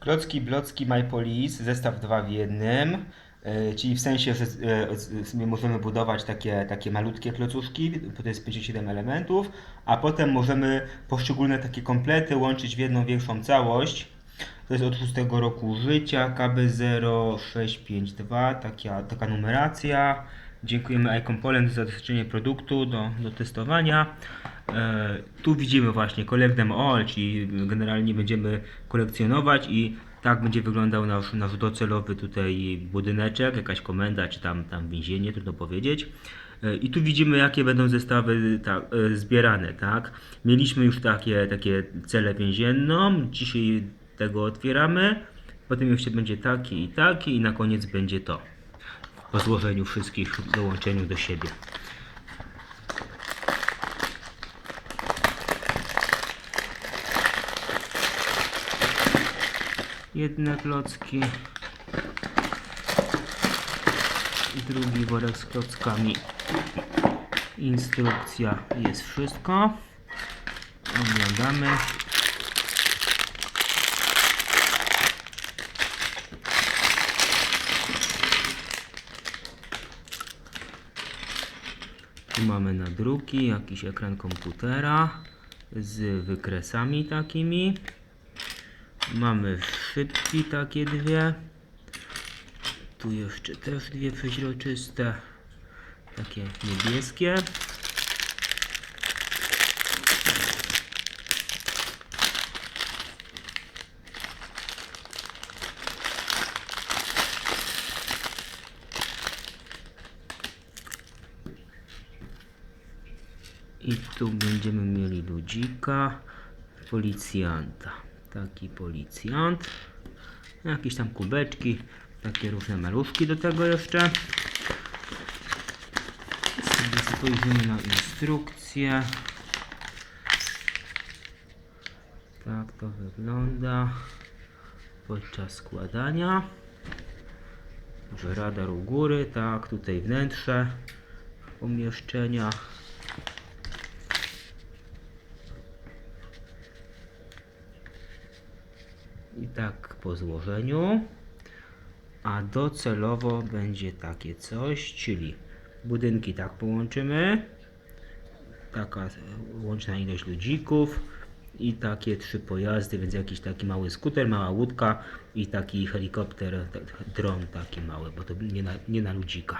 Klocki, blocki MyPolice, zestaw 2 w jednym. e, Czyli w sensie, że e, sobie możemy budować takie, takie malutkie klocuszki, to jest 57 elementów, a potem możemy poszczególne takie komplety łączyć w jedną większą całość. To jest od 6 roku życia, KB0652, taka, taka numeracja. Dziękujemy iComponent za dostarczenie produktu do, do testowania. E, tu widzimy właśnie Collect them all, czyli generalnie będziemy kolekcjonować i tak będzie wyglądał nasz, nasz docelowy tutaj budyneczek, jakaś komenda czy tam, tam więzienie, trudno powiedzieć. E, I tu widzimy, jakie będą zestawy e, zbierane, tak? Mieliśmy już takie, takie cele więzienną, dzisiaj tego otwieramy, potem jeszcze będzie taki i taki i na koniec będzie to. Po złożeniu wszystkich, dołączeniu do siebie. Jedne klocki. Drugi worek z klockami. Instrukcja jest wszystko. Oglądamy. Tu mamy nadruki, jakiś ekran komputera z wykresami takimi. Mamy szybki takie dwie. Tu jeszcze też dwie przeźroczyste. Takie niebieskie. I tu będziemy mieli ludzika, policjanta. Taki policjant. Jakieś tam kubeczki, takie różne maluszki do tego jeszcze. Sobie spojrzymy na instrukcję. Tak to wygląda podczas składania. Radar u góry, tak, tutaj wnętrze pomieszczenia. I tak po złożeniu. A docelowo będzie takie coś, czyli budynki tak połączymy. Taka łączna ilość ludzików i takie trzy pojazdy, więc jakiś taki mały skuter, mała łódka i taki helikopter, dron taki mały, bo to nie na, nie na ludzika.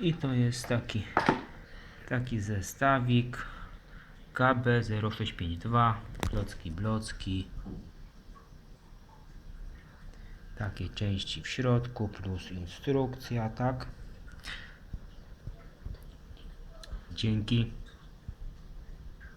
I to jest taki, taki zestawik KB0652, klocki blocki. Takie części w środku plus instrukcja, tak? Dzięki.